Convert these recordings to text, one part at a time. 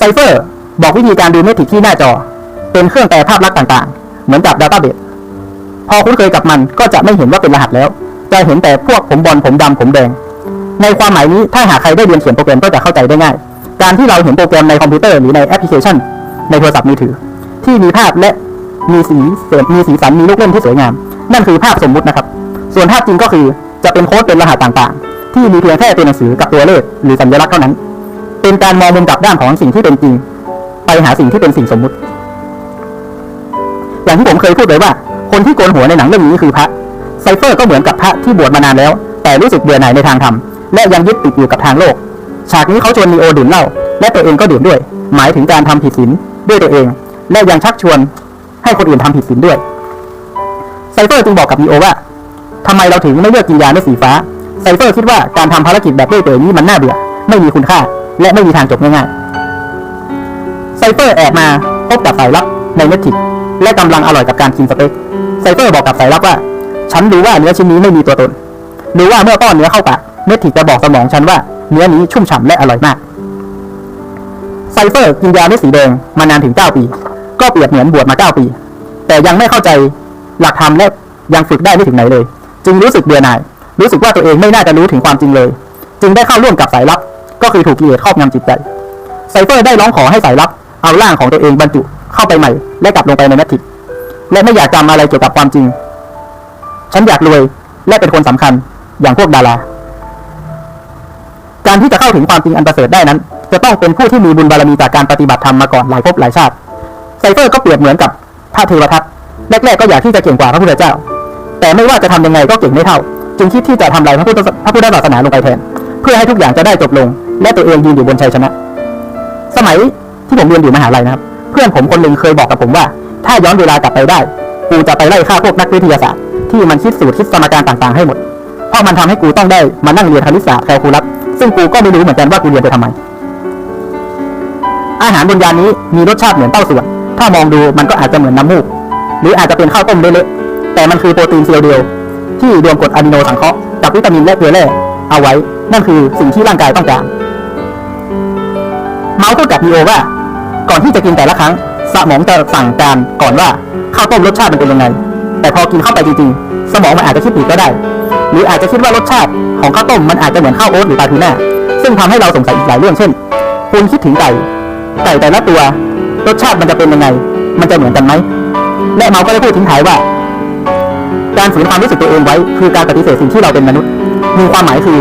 ไซเฟอร์บอกวิธีการดูเมทริกที่หน้าจอ เป็นเครื่องแปลภาพลักษณ์ต่างๆ เหมือนกับดัต้าเบสพอคุ้นเคยกับมันก็จะไม่เห็นว่าเป็นรหัสแล้ว จะเห็นแต่พวกผมบอลผมดำผมแดง ในความหมายนี้ถ้าหากใครได้เรียนเขียนโปรแกรมก็จะเข้าใจได้ง่าย การที่เราเห็นโปรแกรมในคอมพิวเตอร์หรือในแอปพลิเคชัน ในโทรศัพท์มือถือ ที่มีภาพและมีสีเสริมมีสีสันมีลูกเล่นที่สวยงาม นั่นคือภาพสมมุตินะครับ ส่วนภาพจริงก็คือจะเป็นโค้ดเป็นรหัสต่างๆ ที่มีเพียงแค่ตัวหนังสือกับตัวเลขหรือสัญลักษณ์เท่านั้น เป็นการมองมุมกลับด้านของสิ่งที่เป็นจริง ไปหาสิ่งที่เป็นสิ่งสมมุติ อย่างที่ผมเคยพูดไว้ว่า คนที่โกนหัวในหนังเรื่องนี้คือพระไซเฟอร์ก็เหมือนกับพระที่บวชมานานแล้ว แต่รู้สึกเบื่อหน่ายในทางธรรมและยังยึดติดอยู่กับทางโลก ฉากนี้เขาชวนนีโอดื่มเหล้าและตัวเองก็ดื่มด้วย หมายถึงการทำผิดศีลด้วยตัวเอง และยังชักชวนให้คนอื่นทำผิดศีลด้วยไซเฟอร์จึงบอกกับนีโอว่าทำไมเราถึงไม่เลือกกินยาเม็ดสีฟ้าไซเฟอร์คิดว่าการทำภารกิจแบบด้วยตัวเองนี้มันน่าเบื่อ ไม่มีคุณค่า และไม่มีทางจบง่ายๆไซเฟอร์แอบมาพบกับสายลับในเมทิกและกำลังอร่อยกับการกินสเต็กไซเฟอร์บอกกับสายลับว่า ฉันรู้ว่าเนื้อชิ้นนี้ไม่มีตัวตนรู้ว่าเมื่อป้อนเนื้อเข้าปากเมทิกจะบอกสมองฉันว่าเนื้อนี้ชุ่มฉ่ำและอร่อยมากไซเฟอร์กินยาเม็ดสีแดงมานานถึง 9 ปี ก็เปรียบเหมือนบวชมา 9 ปี แต่ยังไม่เข้าใจหลักธรรมและยังฝึกได้ไม่ถึงไหนเลย จึงรู้สึกเบื่อหน่าย รู้สึกว่าตัวเองไม่น่าจะรู้ถึงความจริงเลย จึงได้เข้าร่วมกับสายลับ ก็คือถูกกิเลสครอบงำจิตใจไซเฟอร์ได้ร้องขอให้สายลับเอาร่างของตัวเองบรรจุเข้าไปใหม่ และกลับลงไปในแมทริกและไม่อยากจำอะไรเกี่ยวกับความจริง ฉันอยากรวยและเป็นคนสำคัญอย่างพวกดารา การที่จะเข้าถึงความจริงอันประเสริฐได้นั้น จะต้องเป็นผู้ที่มีบุญบารมีจากการปฏิบัติธรรมมาก่อนหลายภพหลายชาติ ไซเฟอร์ก็เปรียบเหมือนกับพระเทวทัตแรกๆก็อยากที่จะเก่งกว่าพระพุทธเจ้า แต่ไม่ว่าจะทำยังไงก็เก่งไม่เท่า จึงคิดที่จะทำลายพระพุทธพระพุทธศาสนาลงไปแทน เพื่อให้ทุกอย่างจะได้จบลง และตัวเองยืนอยู่บนชัยชนะ สมัยที่ผมเรียนอยู่มหาลัยนะครับ เพื่อนผมคนหนึ่งเคยบอกกับผมว่า ถ้าย้อนเวลากลับไปได้กูจะไปไล่ฆ่าพวกนักวิทยาศาสตร์ที่มันคิดสูตรคิดสมการต่างๆให้หมด เพราะมันทำให้กูต้องได้มานั่งเรียนคณิตศาสตร์แคลคูลัสซึ่งกูก็ไม่รู้เหมือนกันว่ากูเรียนไปทำไม อาหารบนยานนี้มีรสชาติเหมือนเต้าส่วน ถ้ามองดูมันก็อาจจะเหมือนน้ำมูก หรืออาจจะเป็นข้าวต้มเละๆแต่มันคือโปรตีนเซลล์เดียว ที่รวมกรดอะมิโนสังเคราะห์กับวิตามินและเกลือแร่ เอาไว้ นั่นคือสิ่งที่ร่างกายต้องการ เมาส์พูดกับนีโอว่า ก่อนที่จะกินแต่ละครั้ง สมองจะสั่งการก่อนว่าข้าวต้มรสชาติมันเป็นยังไง แต่พอกินเข้าไปจริงๆ สมองมันอาจจะคิดผิดก็ได้ หรืออาจจะคิดว่ารสชาติของข้าวต้มมันอาจจะเหมือนข้าวโอ๊ตหรือปลาทูน่าซึ่งทำให้เราสงสัยอีกหลายเรื่องเช่น คุณคิดถึงไก่ไก่แต่ละตัว รสชาติมันจะเป็นยังไง มันจะเหมือนกันไหมและเมาก็ได้พูดทิ้งท้ายว่า การฝืนความรู้สึกตัวเองไว้ คือการปฏิเสธสิ่งที่เราเป็นมนุษย์ มีความหมายคือ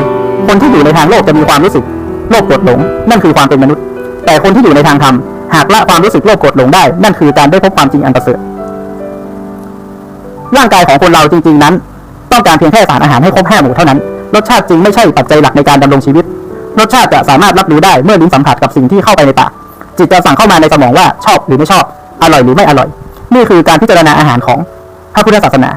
คนที่อยู่ในทางโลกจะมีความรู้สึกโลภโกรธหลง นั่นคือความเป็นมนุษย์ แต่คนที่อยู่ในทางธรรมหากละความรู้สึกโลภโกรธหลงได้ นั่นคือการได้พบความจริงอันประเสริฐร่างกายของคนเราจริง ๆนั้น ต้องการเพียงแค่สารอาหารให้ครบห้าหมู่เท่านั้น รสชาติจึงไม่ใช่ปัจจัยหลักในการดำรงชีวิต รสชาติจะสามารถรับรู้ได้เมื่อลิ้นสัมผัสกับสิ่งที่เข้าไปในปากจิตจะสั่งเข้ามาในสมองว่าชอบหรือไม่ชอบ อร่อยหรือไม่อร่อย นี่คือการพิจารณาอาหารของพระพุทธศาสนา